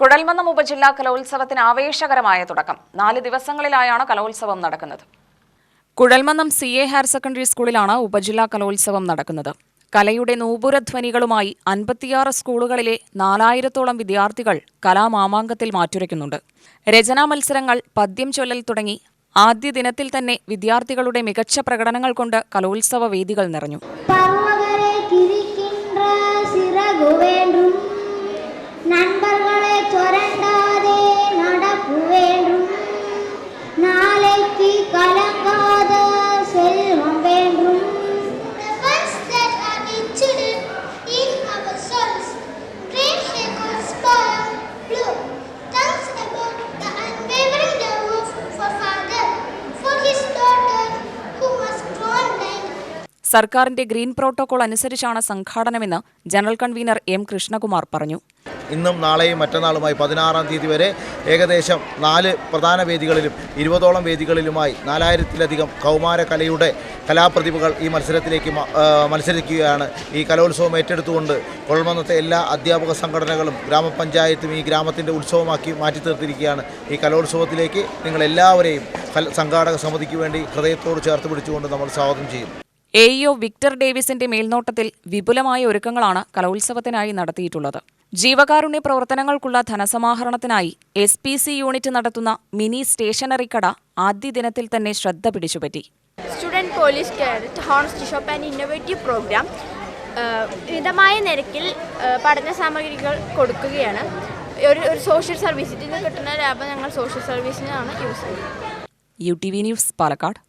കുഴൽമന്നം ഉപജില്ലാ കലോത്സവത്തിന് ആവേശകരമായ തുടക്കം. നാല് ദിവസങ്ങളിലായാണ് കലോത്സവം നടക്കുന്നത്. Kuzhalmannam C A higher secondary സ്കൂളിലാണ് ഉപജില്ലാ കലോത്സവം നടക്കുന്നത്. കലയുടെ നൂപുരധ്വനികളുമായി അൻപത്തിയാറ് സ്കൂളുകളിലെ നാലായിരത്തോളം വിദ്യാർത്ഥികൾ കലാമാമാങ്കത്തിൽ മാറ്റുരയ്ക്കുന്നുണ്ട്. രചനാ മത്സരങ്ങൾ പദ്യം ചൊല്ലൽ തുടങ്ങി ആദ്യ ദിനത്തിൽ തന്നെ വിദ്യാർത്ഥികളുടെ മികച്ച പ്രകടനങ്ങൾ കൊണ്ട് കലോത്സവ വേദികൾ നിറഞ്ഞു. സർക്കാരിന്റെ ഗ്രീൻ പ്രോട്ടോകോൾ അനുസരിച്ചാണ് സംഘാടനമെന്ന് ജനറൽ കൺവീനർ എം കൃഷ്ണകുമാർ പറഞ്ഞു. ഇന്നും നാളെയും മറ്റന്നാളുമായി പതിനാറാം തീയതി വരെ ഏകദേശം നാല് പ്രധാന വേദികളിലും ഇരുപതോളം വേദികളിലുമായി നാലായിരത്തിലധികം കൗമാര കലയുടെ കലാപ്രതിഭകൾ ഈ മത്സരത്തിലേക്ക് മത്സരിക്കുകയാണ്. ഈ കലോത്സവം ഏറ്റെടുത്തുകൊണ്ട് കൊഴമന്നത്തെ എല്ലാ അധ്യാപക സംഘടനകളും ഗ്രാമപഞ്ചായത്തും ഈ ഗ്രാമത്തിന്റെ ഉത്സവമാക്കി മാറ്റി തീർത്തിരിക്കുകയാണ് ഈ കലോത്സവത്തിലേക്ക് നിങ്ങളെല്ലാവരെയും സംഘാടക സമിതിക്ക് വേണ്ടി ഹൃദയത്തോട് ചേർത്ത് പിടിച്ചുകൊണ്ട് നമ്മൾ സ്വാഗതം ചെയ്യും എ ഇഒ വിക്ടർ ഡേവിസിന്റെ മേൽനോട്ടത്തിൽ വിപുലമായ ഒരുക്കങ്ങളാണ് കലോത്സവത്തിനായി നടത്തിയിട്ടുള്ളത്. ജീവകാരുണ്യ പ്രവർത്തനങ്ങൾക്കുള്ള ധനസമാഹരണത്തിനായി എസ് പി സി യൂണിറ്റ് നടത്തുന്ന മിനി സ്റ്റേഷനറി കട ആദ്യ ദിനത്തിൽ തന്നെ ശ്രദ്ധ പിടിച്ചുപറ്റി. Student police honest shop and innovative programme മിതമായ നിരക്കിൽ പഠന സാമഗ്രികൾ കൊടുക്കുകയാണ്. ഒരു ഒരു സോഷ്യൽ സർവീസ് ഇതിൽ നിന്ന് കിട്ടുന്ന ലാഭം ഞങ്ങൾ സോഷ്യൽ സർവീസിനാണ് യൂസ് ചെയ്യുന്നത്. U T V news Palakkad.